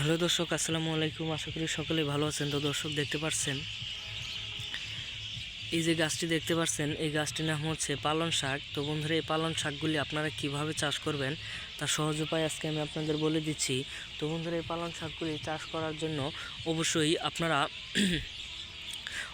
Hello দর্শক, আসসালামু আলাইকুম। আশা করি সকলে ভালো আছেন। তো দর্শক, দেখতে পাচ্ছেন এই যে গাছটি দেখতে পাচ্ছেন এই গাছটির নাম হচ্ছে পালন শাক। তো বন্ধুরা, এই পালন শাকগুলি আপনারা কীভাবে চাষ করবেন, তার সহজ উপায় আজকে আমি আপনাদের বলে দিচ্ছি। তো বন্ধুরা, এই পালন শাকগুলি চাষ করার জন্য অবশ্যই আপনারা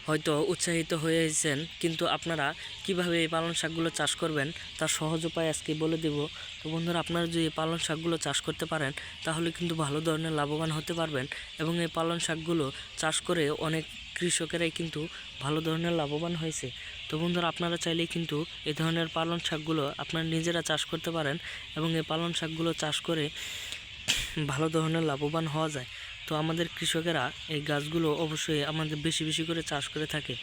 হয়তো উৎসাহিত হয়েছেন, কিন্তু আপনারা কীভাবে এই পালন শাকগুলো চাষ করবেন, তার সহজ উপায় আজকে বলে দেব। তো বন্ধুরা, আপনারা যদি পালন শাকগুলো চাষ করতে পারেন, তাহলে কিন্তু ভালো ধরনের লাভবান হতে পারবেন এবং এই পালন শাকগুলো চাষ করে অনেক কৃষকেরাই কিন্তু ভালো ধরনের লাভবান হয়েছে। তো বন্ধুরা, আপনারা চাইলে কিন্তু এই ধরনের পালন শাকগুলো আপনারা নিজেরা চাষ করতে পারেন এবং এই পালন শাকগুলো চাষ করে ভালো ধরনের লাভবান হওয়া যায়। তো আমাদের কৃষকেরা এই গাছগুলো অবশ্যই আমাদের বেশি বেশি করে চাষ করে থাকে।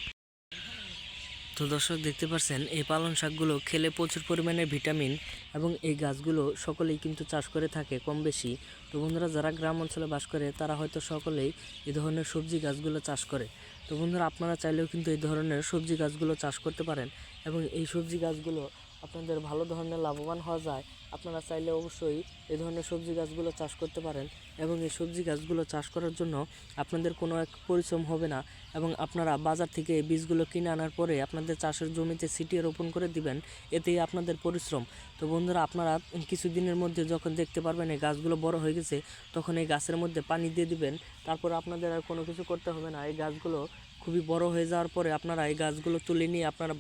তো দর্শক দেখতে পাচ্ছেন এই পালং শাকগুলো খেলে প্রচুর পরিমাণে ভিটামিন এবং এই গাছগুলো সকলেই কিন্তু চাষ করে থাকে কম বেশি। তো বন্ধুরা, যারা গ্রাম অঞ্চলে বাস করে, তারা হয়তো সকলেই এই ধরনের সবজি গাছগুলো চাষ করে। তো বন্ধুরা, আপনারা চাইলেও কিন্তু এই ধরনের সবজি গাছগুলো চাষ করতে পারেন এবং এই সবজি গাছগুলো আপনাদের ভালো ধরনের লাভবান হওয়া যায়, আপনারা চাইলে অবশ্যই এই ধরনের সবজি গাছগুলো চাষ করতে পারেন এবং এই সবজি গাছগুলো চাষ করার জন্য আপনাদের কোনো এক পরিশ্রম হবে না এবং আপনারা বাজার থেকে বীজগুলো কিনে আনার পরে আপনাদের চাষের জমিতে ছিটিয়ে রোপণ করে দিবেন, এতেই আপনাদের পরিশ্রম। তো বন্ধুরা, আপনারা কিছুদিনের মধ্যে যখন দেখতে পারবেন এই গাছগুলো বড় হয়ে গেছে, তখন এই গাছের মধ্যে পানি দিয়ে দিবেন, তারপর আপনাদের আর কোনো কিছু করতে হবে না। এই গাছগুলো খুবই বড় হয়ে যাওয়ার পরে আপনারা এই গাছগুলো তুলে নিয়ে আপনারা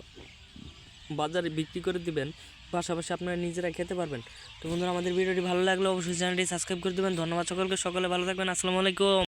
বাজারে বিক্রি করে দিবেন, পাশাপাশি আপনারা নিজেরা খেতে পারবেন। তো বন্ধুরা, আমাদের ভিডিওটি ভালো লাগলে অবশ্যই চ্যানেলটি সাবস্ক্রাইব করে দেবেন। ধন্যবাদ সকলকে, সকলে ভালো থাকবেন। আসসালামু আলাইকুম।